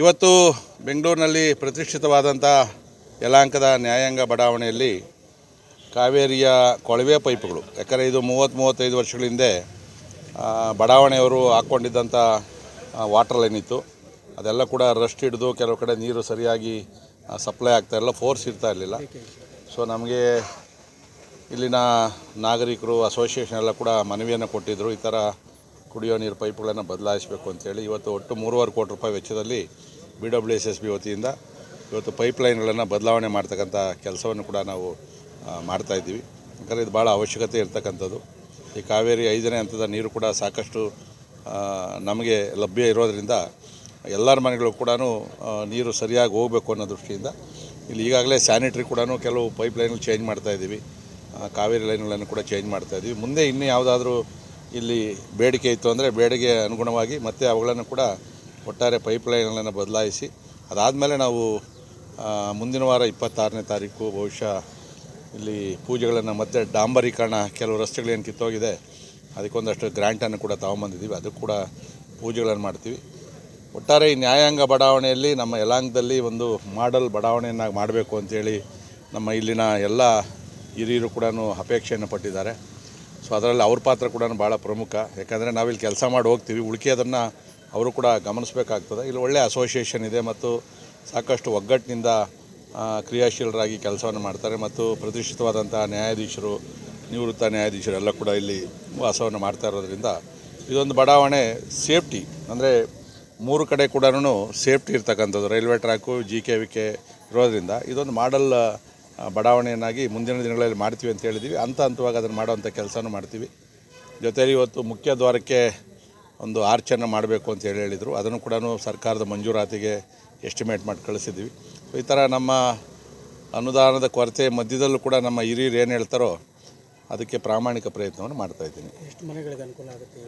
ಇವತ್ತು ಬೆಂಗಳೂರಿನಲ್ಲಿ ಪ್ರತಿಷ್ಠಿತವಾದಂಥ ಯಲಾಂಕದ ನ್ಯಾಯಾಂಗ ಬಡಾವಣೆಯಲ್ಲಿ ಕಾವೇರಿಯ ಕೊಳವೆ ಪೈಪ್ಗಳು, ಯಾಕಂದರೆ ಇದು ಮೂವತ್ತು ಮೂವತ್ತೈದು ವರ್ಷಗಳ ಹಿಂದೆ ಬಡಾವಣೆಯವರು ಹಾಕ್ಕೊಂಡಿದ್ದಂಥ ವಾಟರ್ ಲೈನ್ ಇತ್ತು. ಅದೆಲ್ಲ ಕೂಡ ರಸ್ಟ್ ಹಿಡಿದು ಕೆಲವು ಕಡೆ ನೀರು ಸರಿಯಾಗಿ ಸಪ್ಲೈ ಆಗ್ತಾ ಇರಲಿಲ್ಲ ಫೋರ್ಸ್ ಇರ್ತಾ ಇರಲಿಲ್ಲ. ಸೊ ನಮಗೆ ಇಲ್ಲಿನ ನಾಗರಿಕರು ಅಸೋಸಿಯೇಷನ್ ಎಲ್ಲ ಕೂಡ ಮನವಿಯನ್ನು ಕೊಟ್ಟಿದ್ದರು ಈ ಥರ ಕುಡಿಯೋ ನೀರು ಪೈಪ್ಗಳನ್ನು ಬದಲಾಯಿಸಬೇಕು ಅಂತೇಳಿ ಇವತ್ತು ಒಟ್ಟು ಮೂರುವರೆ ಕೋಟಿ ರೂಪಾಯಿ ವೆಚ್ಚದಲ್ಲಿ B W S S B ವತಿಯಿಂದ ಇವತ್ತು ಪೈಪ್ಲೈನ್ಗಳನ್ನು ಬದಲಾವಣೆ ಮಾಡ್ತಕ್ಕಂಥ ಕೆಲಸವನ್ನು ಕೂಡ ನಾವು ಮಾಡ್ತಾಯಿದ್ದೀವಿ ಯಾಕಂದರೆ ಇದು ಭಾಳ ಅವಶ್ಯಕತೆ ಇರ್ತಕ್ಕಂಥದ್ದು. ಈ ಕಾವೇರಿ ಐದನೇ ಹಂತದ ನೀರು ಕೂಡ ಸಾಕಷ್ಟು ನಮಗೆ ಲಭ್ಯ ಇರೋದರಿಂದ ಎಲ್ಲರ ಮನೆಗಳು ಕೂಡ ನೀರು ಸರಿಯಾಗಿ ಹೋಗಬೇಕು ಅನ್ನೋ ದೃಷ್ಟಿಯಿಂದ ಇಲ್ಲಿ ಈಗಾಗಲೇ ಸ್ಯಾನಿಟ್ರಿ ಕೂಡ ಕೆಲವು ಪೈಪ್ ಲೈನ್ಗಳು ಚೇಂಜ್ ಮಾಡ್ತಾ ಇದ್ದೀವಿ. ಆ, ಕಾವೇರಿ ಲೈನ್ಗಳನ್ನು ಕೂಡ ಚೇಂಜ್ ಮಾಡ್ತಾ ಇದ್ದೀವಿ. ಮುಂದೆ ಇನ್ನೂ ಯಾವುದಾದ್ರೂ ಇಲ್ಲಿ ಬೇಡಿಕೆ ಇತ್ತು ಅಂದರೆ ಬೇಡಿಕೆ ಅನುಗುಣವಾಗಿ ಮತ್ತೆ ಅವುಗಳನ್ನು ಕೂಡ ಒಟ್ಟಾರೆ ಪೈಪ್ಲೈನ್ಗಳನ್ನು ಬದಲಾಯಿಸಿ, ಅದಾದಮೇಲೆ ನಾವು ಮುಂದಿನ ವಾರ ಇಪ್ಪತ್ತಾರನೇ ತಾರೀಕು ಬಹುಶಃ ಇಲ್ಲಿ ಪೂಜೆಗಳನ್ನು ಮತ್ತೆ ಡಾಂಬರೀಕರಣ ಕೆಲವು ರಸ್ತೆಗಳೇನು ಕಿತ್ತೋಗಿದೆ, ಅದಕ್ಕೊಂದಷ್ಟು ಗ್ರ್ಯಾಂಟನ್ನು ಕೂಡ ತಗೊಂಬಂದಿದ್ದೀವಿ. ಅದು ಕೂಡ ಪೂಜೆಗಳನ್ನು ಮಾಡ್ತೀವಿ. ಒಟ್ಟಾರೆ ಈ ನ್ಯಾಯಾಂಗ ಬಡಾವಣೆಯಲ್ಲಿ ನಮ್ಮ ಯಲಾಂಗದಲ್ಲಿ ಒಂದು ಮಾಡಲ್ ಬಡಾವಣೆಯನ್ನಾಗಿ ಮಾಡಬೇಕು ಅಂತೇಳಿ ನಮ್ಮ ಇಲ್ಲಿನ ಎಲ್ಲ ಹಿರಿಯರು ಕೂಡ ಅಪೇಕ್ಷೆಯನ್ನು ಪಟ್ಟಿದ್ದಾರೆ. ಸೊ ಅದರಲ್ಲಿ ಅವ್ರ ಪಾತ್ರ ಕೂಡ ಭಾಳ ಪ್ರಮುಖ. ಯಾಕಂದರೆ ನಾವಿಲ್ಲಿ ಕೆಲಸ ಮಾಡಿ ಹೋಗ್ತೀವಿ ಉಳಿಕೆಯದನ್ನು ಅವರು ಕೂಡ ಗಮನಿಸಬೇಕಾಗ್ತದೆ. ಇಲ್ಲಿ ಒಳ್ಳೆಯ ಅಸೋಸಿಯೇಷನ್ ಇದೆ ಮತ್ತು ಸಾಕಷ್ಟು ಒಗ್ಗಟ್ಟಿನಿಂದ ಕ್ರಿಯಾಶೀಲರಾಗಿ ಕೆಲಸವನ್ನು ಮಾಡ್ತಾರೆ ಮತ್ತು ಪ್ರತಿಷ್ಠಿತವಾದಂಥ ನ್ಯಾಯಾಧೀಶರು, ನಿವೃತ್ತ ನ್ಯಾಯಾಧೀಶರು ಎಲ್ಲ ಕೂಡ ಇಲ್ಲಿ ವಾಸವನ್ನು ಮಾಡ್ತಾ ಇರೋದ್ರಿಂದ ಇದೊಂದು ಬಡಾವಣೆ ಸೇಫ್ಟಿ. ಅಂದರೆ ಮೂರು ಕಡೆ ಕೂಡ ಸೇಫ್ಟಿ ಇರ್ತಕ್ಕಂಥದ್ದು. Railway track G K V K ಇರೋದ್ರಿಂದ ಇದೊಂದು ಮಾಡಲ್ ಬಡಾವಣೆಯನ್ನಾಗಿ ಮುಂದಿನ ದಿನಗಳಲ್ಲಿ ಮಾಡ್ತೀವಿ ಅಂತ ಹೇಳಿದ್ದೀವಿ. ಹಂತ ಹಂತವಾಗಿ ಅದನ್ನು ಮಾಡುವಂಥ ಕೆಲಸನೂ ಮಾಡ್ತೀವಿ. ಜೊತೆಯಲ್ಲಿ ಇವತ್ತು ಮುಖ್ಯ ದ್ವಾರಕ್ಕೆ ಒಂದು ಆರ್ಚನ್ನು ಮಾಡಬೇಕು ಅಂತ ಹೇಳಿ ಹೇಳಿದರು. ಅದನ್ನು ಕೂಡ ಸರ್ಕಾರದ ಮಂಜೂರಾತಿಗೆ ಎಸ್ಟಿಮೇಟ್ ಮಾಡಿ ಕಳಿಸಿದ್ವಿ ಈ ಥರ ನಮ್ಮ ಅನುದಾನದ ಕೊರತೆ ಮಧ್ಯದಲ್ಲೂ ಕೂಡ ನಮ್ಮ ಹಿರಿಯರು ಏನು ಹೇಳ್ತಾರೋ ಅದಕ್ಕೆ ಪ್ರಾಮಾಣಿಕ ಪ್ರಯತ್ನವನ್ನು ಮಾಡ್ತಾ ಇದ್ದೀನಿ. ಎಷ್ಟು ಮನೆಗಳಿಗೆ ಅನುಕೂಲ ಆಗುತ್ತೆ